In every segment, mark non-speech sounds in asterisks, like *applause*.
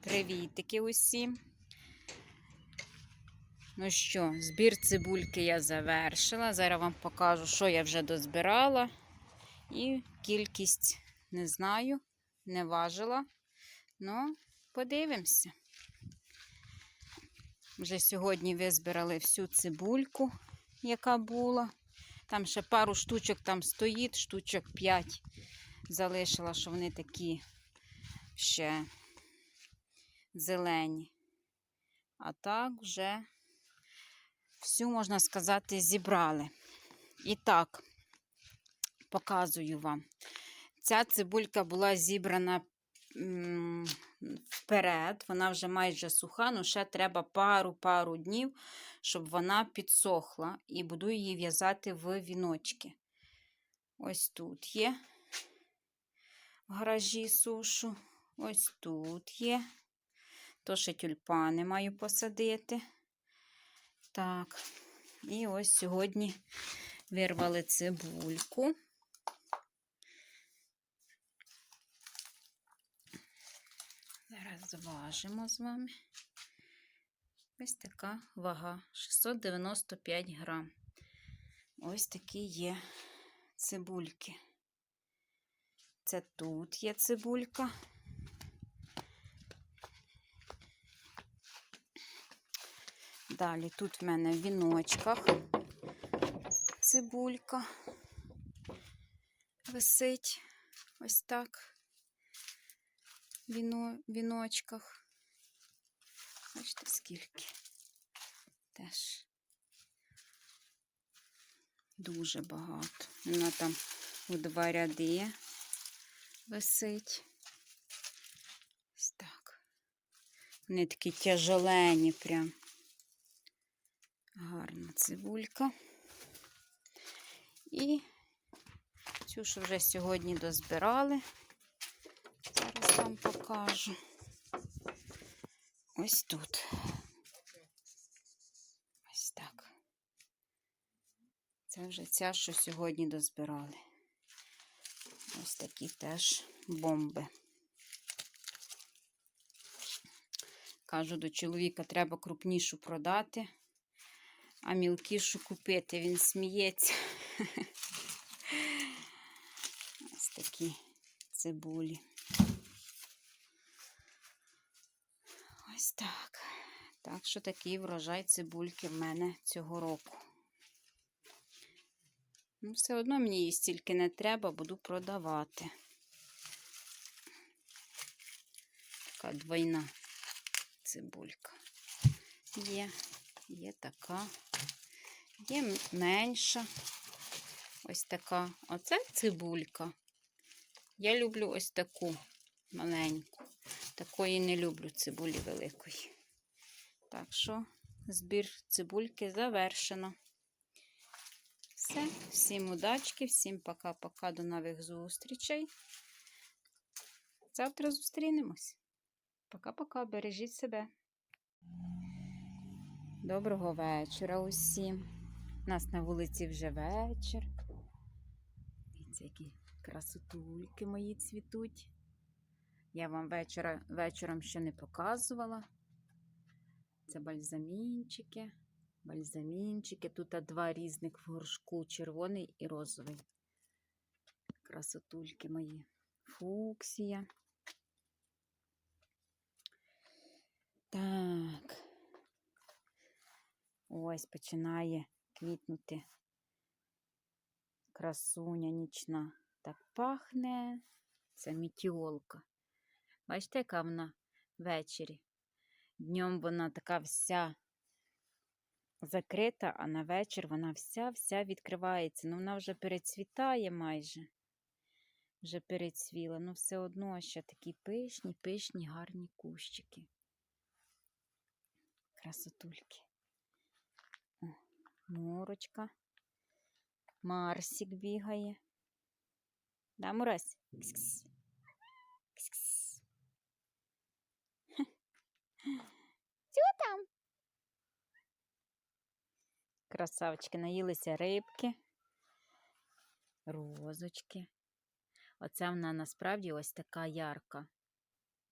Привітики усім. Ну що, збір цибульки я завершила. Зараз вам покажу, що я вже дозбирала. І кількість не знаю, не важила. Ну, подивимося. Вже сьогодні визбирали всю цибульку, яка була. Там ще пару штучок там стоїть, штучок 5 залишила, що вони такі ще зелені. А так вже всю, можна сказати, зібрали. І так, показую вам. Ця цибулька була зібрана вперед, вона вже майже суха, ну ще треба пару-пару днів, щоб вона підсохла. І буду її в'язати в віночки. Ось тут є гаражі сушу. Ось тут є. То ще тюльпани маю посадити. Так, і ось сьогодні вирвали цибульку. Зараз зважимо з вами. Ось така вага 695 грам. Ось такі є цибульки. Це тут є цибулька. Далі тут в мене в віночках цибулька висить ось так в віно, віночках. Бачите, скільки теж дуже багато. Вона там у два ряди висить. Ось так. Вони такі тяжелені прям. Гарна цибулька. І цю, що вже сьогодні дозбирали. Зараз вам покажу. Ось тут. Ось так. Це вже ця, що сьогодні дозбирали. Ось такі теж бомби. Кажу до чоловіка, треба крупнішу продати, а мілкішу купити. Він сміється. *laughs* Ось такі цибулі. Ось так. Так що такий врожай цибульки в мене цього року. Ну, все одно мені її стільки не треба, буду продавати. Така двойна цибулька. Є, є така, є менша. Ось така. Оце цибулька. Я люблю ось таку маленьку. Такої не люблю цибулі великої. Так що збір цибульки завершено. Все, всім удачки, всім пока-пока, до нових зустрічей. Завтра зустрінемось. Пока-пока, бережіть себе. Доброго вечора усім. У нас на вулиці вже вечір. Дивіться, які красотульки мої цвітуть. Я вам вечора, вечором ще не показувала. Це бальзамінчики. Бальзамінчики. Тут два різних в горшку червоний і розовий. Красотульки мої. Фуксія. Так. Ось починає квітнути. Красуня нічна. Так пахне. Це мітіолка. Бачите, яка вона ввечері? Днем вона така вся закрита, а на вечір вона вся-вся відкривається. Ну, вона вже перецвітає майже. Вже перецвіла. Ну, все одно ще такі пишні, пишні, гарні кущики. Красотульки. О, морочка. Марсик бігає. Да, Мурась? Кс-кс. Кс-кс. Що там? Красавчики, наїлися рибки, розочки. Оце вона насправді ось така ярка.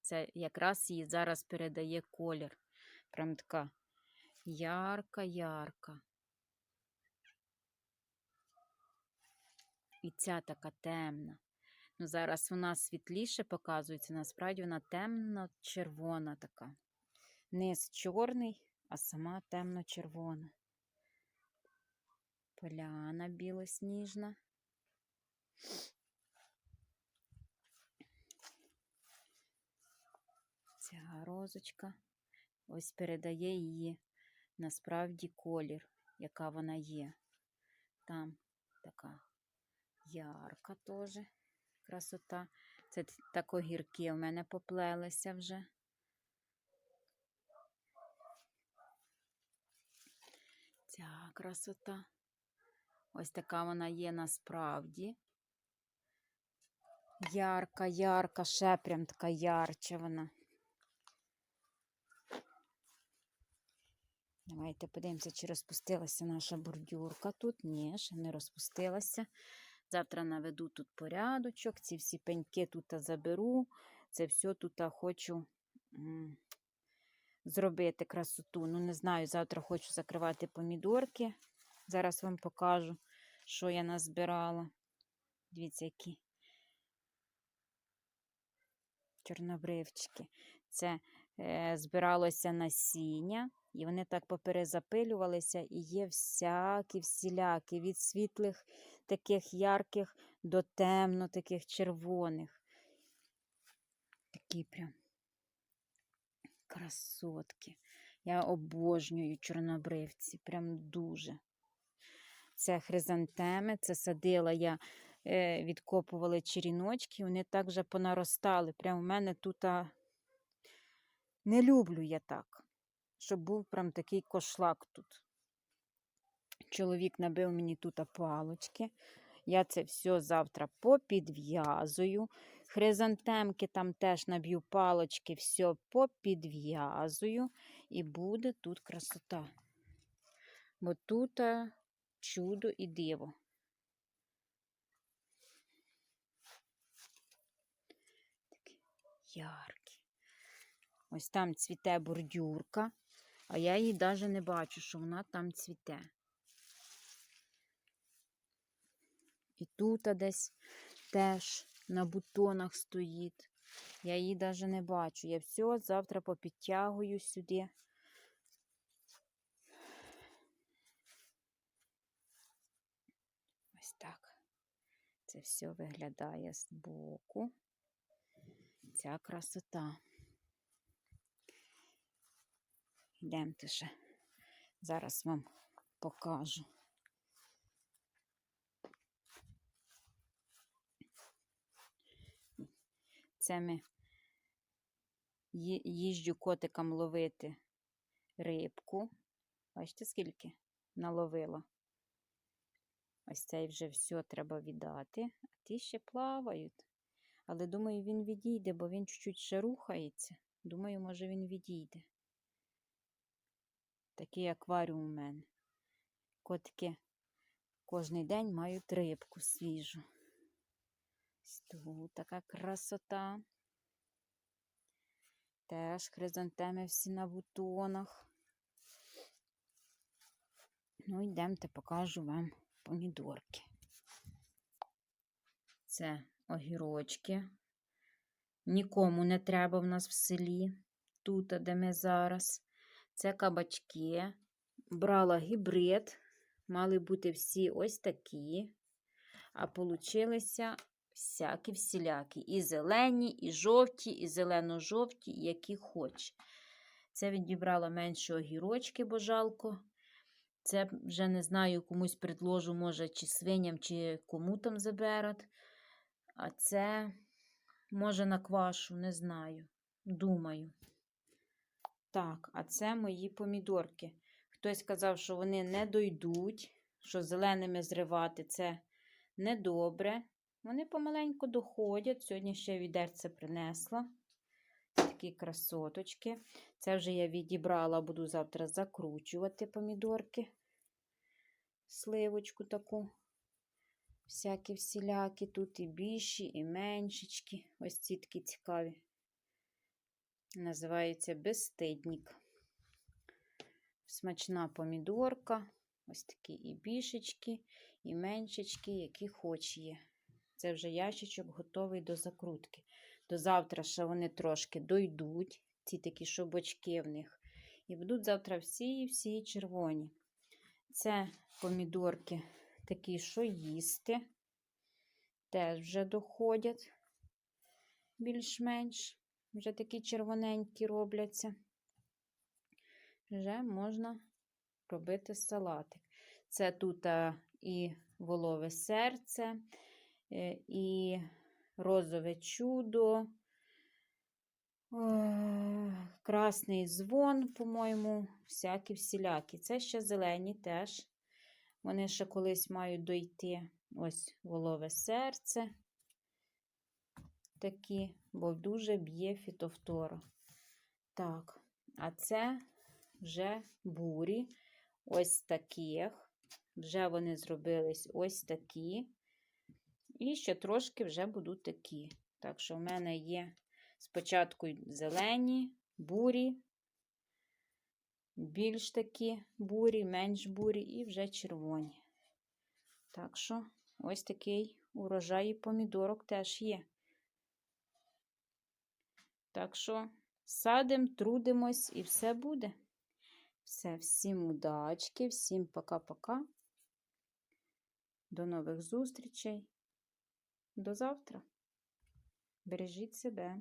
Це якраз її зараз передає колір. Прям така ярка-ярка. І ця така темна. Ну, зараз вона світліше показується, насправді вона темно-червона така. Низ чорний, а сама темно-червона. Поляна білосніжна. Ця розочка ось передає її насправді колір, яка вона є. Там така ярка теж красота. Це так огірки в мене поплелися вже. Ця красота. Ось така вона є насправді. Ярка, ярка, ще прям така ярча вона. Давайте подивимося, чи розпустилася наша бордюрка тут. Ні, ще не розпустилася. Завтра наведу тут порядочок, ці всі пеньки тут заберу. Це все тут хочу зробити красоту. Ну, не знаю, завтра хочу закривати помідорки. Зараз вам покажу, що я назбирала. Дивіться, які чорнобривчики. Це е, збиралося насіння, і вони так поперезапилювалися, і є всякі всілякі, від світлих таких ярких до темно таких червоних. Такі прям красотки. Я обожнюю чорнобривці, прям дуже. Це хризантеми, це садила я, е, відкопували черіночки, вони так же понаростали. Прям у мене тут не люблю я так, щоб був прям такий кошлак тут. Чоловік набив мені тут палочки. Я це все завтра попідв'язую. Хризантемки там теж наб'ю палочки, все попідв'язую. І буде тут красота. Бо тут чудо і диво. Такі яркі. Ось там цвіте бордюрка, а я її навіть не бачу, що вона там цвіте. І тут десь теж на бутонах стоїть. Я її навіть не бачу. Я все завтра попідтягую сюди. Ось так. Це все виглядає з боку. Ця красота. Йдемте ще. Зараз вам покажу. Це ми їжджу котикам ловити рибку. Бачите, скільки наловила? Ось цей вже все треба віддати, а ті ще плавають. Але думаю, він відійде, бо він чуть-чуть ще рухається. Думаю, може він відійде. Такий акваріум у мене. Котики кожний день мають рибку свіжу. Тут така красота. Теж хризантеми всі на бутонах. Ну, йдемте, покажу вам помідорки. Це огірочки. Нікому не треба в нас в селі, тут, де ми зараз. Це кабачки. Брала гібрид. Мали бути всі ось такі. А получилися всякі всілякі. І зелені, і жовті, і зелено-жовті, які хоч. Це відібрала менше огірочки, бо жалко. Це вже не знаю, комусь предложу, може, чи свиням, чи кому там заберуть. А це, може, на квашу, не знаю. Думаю. Так, а це мої помідорки. Хтось сказав, що вони не дойдуть, що зеленими зривати це недобре. Вони помаленьку доходять. Сьогодні ще відерце принесла. Такі красоточки. Це вже я відібрала, буду завтра закручувати помідорки. Сливочку таку. Всякі всілякі. Тут і більші, і меншечки. Ось ці такі цікаві. Називається безстиднік. Смачна помідорка. Ось такі і бішечки, і меншечки, які хоч є. Це вже ящичок готовий до закрутки. До завтра ще вони трошки дойдуть, ці такі шобочки в них. І будуть завтра всі-всі червоні. Це помідорки такі, що їсти. Теж вже доходять більш-менш. Вже такі червоненькі робляться. Вже можна робити салатик. Це тут і волове серце, е, і розове чудо, е, красний дзвон, по-моєму, всякі всілякі. Це ще зелені теж. Вони ще колись мають дойти. Ось волове серце. Такі, бо дуже б'є фітофтора. Так, а це вже бурі. Ось таких. Вже вони зробились ось такі. І ще трошки вже будуть такі. Так що в мене є спочатку зелені, бурі, більш такі бурі, менш бурі і вже червоні. Так що ось такий урожай помідорок теж є. Так що садимо, трудимось і все буде. Все, всім удачки, всім пока-пока. До нових зустрічей. До завтра. Бережіть себе.